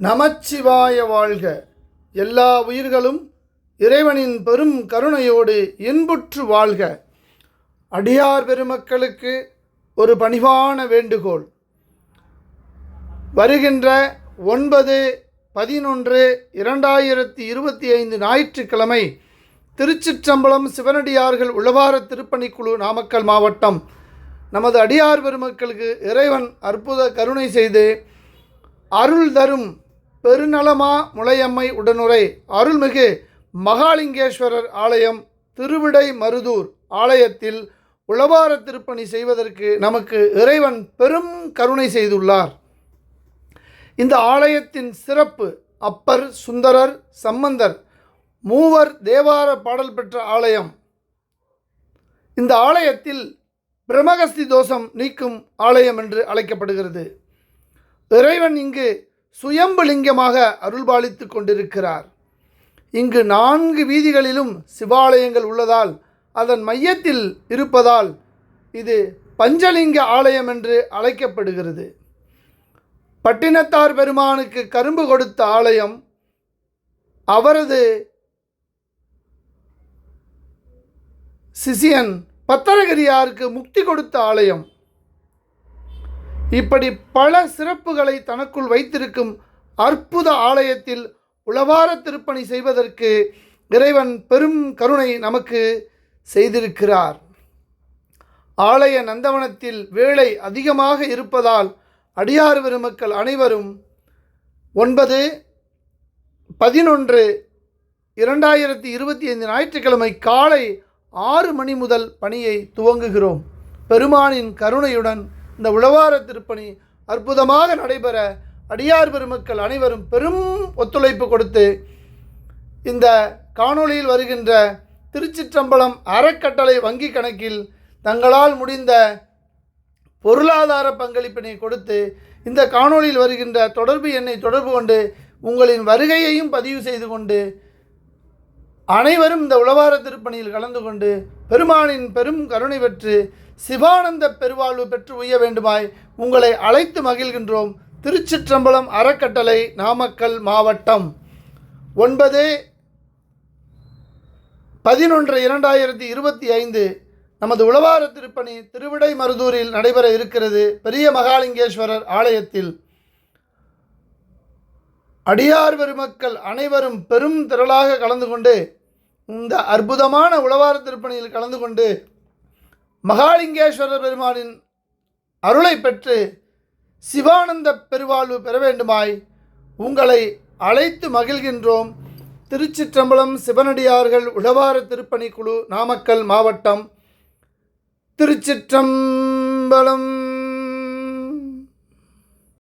நமச்சிவாய வாழ்க. எல்லா உயிர்களும் இறைவனின் பெரும் கருணையோடு இன்புற்று வாழ்க. அடியார் பெருமக்களுக்கு ஒரு பணிவான வேண்டுகோள். வருகின்ற ஒன்பது பதினொன்று இரண்டாயிரத்தி இருபத்தி ஐந்து ஞாயிற்றுக்கிழமை திருச்சிற்றம்பலம் சிவனடியார்கள் உழவார திருப்பணிக்குழு நாமக்கல் மாவட்டம். நமது அடியார் பெருமக்களுக்கு இறைவன் அற்புத கருணை செய்து அருள் தரும் பெருநலமா முளையம்மை உடனுரை. அருள்மிகு மகாலிங்கேஸ்வரர் ஆலயம் திருவிடை மருதூர் ஆலயத்தில் உளவார திருப்பணி செய்வதற்கு நமக்கு இறைவன் பெரும் கருணை செய்துள்ளார். இந்த ஆலயத்தின் சிறப்பு அப்பர் சுந்தரர் சம்பந்தர் மூவர் தேவார பாடல் பெற்ற ஆலயம். இந்த ஆலயத்தில் பிரமகஸ்தி தோஷம் நீக்கும் ஆலயம் என்று அழைக்கப்படுகிறது. இறைவன் இங்கு சுயம்புலிங்கமாக அருள்பாலித்து கொண்டிருக்கிறார். இங்கு நான்கு வீதிகளிலும் சிவாலயங்கள் உள்ளதால் அதன் மையத்தில் இருப்பதால் இது பஞ்சலிங்க ஆலயம் என்று அழைக்கப்படுகிறது. பட்டினத்தார் பெருமானுக்கு கரும்பு கொடுத்த ஆலயம் அவரது சிசியன் பத்தரகிரியாருக்கு முக்தி கொடுத்த ஆலயம். இப்படி பல சிறப்புகளை தனக்குள் வைத்திருக்கும் அற்புத ஆலயத்தில் உளவார திருப்பணி செய்வதற்கு இறைவன் பெரும் கருணை நமக்கு செய்திருக்கிறார். ஆலய நந்தவனத்தில் வேலை அதிகமாக இருப்பதால் அடியார் பெருமக்கள் அனைவரும் ஒன்பது பதினொன்று இரண்டாயிரத்தி இருபத்தி ஐந்து ஞாயிற்றுக்கிழமை காலை ஆறு மணி முதல் பணியை துவங்குகிறோம். பெருமானின் கருணையுடன் இந்த உழவார திருப்பணி அற்புதமாக நடைபெற அடியார் பெருமக்கள் அனைவரும் பெரும் ஒத்துழைப்பு கொடுத்து இந்த காணொளியில் வருகின்ற திருச்சிற்றம்பலம் அறக்கட்டளை வங்கி கணக்கில் தங்களால் முடிந்த பொருளாதார பங்களிப்பினை கொடுத்து இந்த காணொளியில் வருகின்ற தொடர்பு எண்ணை தொடர்பு கொண்டு உங்களின் வருகையையும் பதிவு செய்து கொண்டு அனைவரும் இந்த உளவார திருப்பணியில் கலந்து கொண்டு பெருமானின் பெரும் கருணை பெற்று சிவானந்த பெருவாழ்வு பெற்று உய்ய வேண்டுமாய் உங்களை அழைத்து மகிழ்கின்றோம். திருச்சிற்றம்பலம் அறக்கட்டளை நாமக்கல் மாவட்டம். ஒன்பது பதினொன்று இரண்டாயிரத்தி இருபத்தி ஐந்து நமது உளவார திருப்பணி திருவிடை மருதூரில் நடைபெற இருக்கிறது. பெரிய மகாலிங்கேஸ்வரர் ஆலயத்தில். அடியார் பெருமக்கள் அனைவரும் பெரும் திரளாக கலந்து கொண்டு இந்த அற்புதமான உழவார திருப்பணியில் கலந்து கொண்டு மகாலிங்கேஸ்வரர் பெருமானின் அருளை பெற்று சிவானந்த பெருவாழ்வு பெற வேண்டுமாய் உங்களை அழைத்து மகிழ்கின்றோம். திருச்சிற்றம்பலம் சிவனடியார்கள் உழவார திருப்பணி குழு நாமக்கல் மாவட்டம் திருச்சிற்றம்பலம்.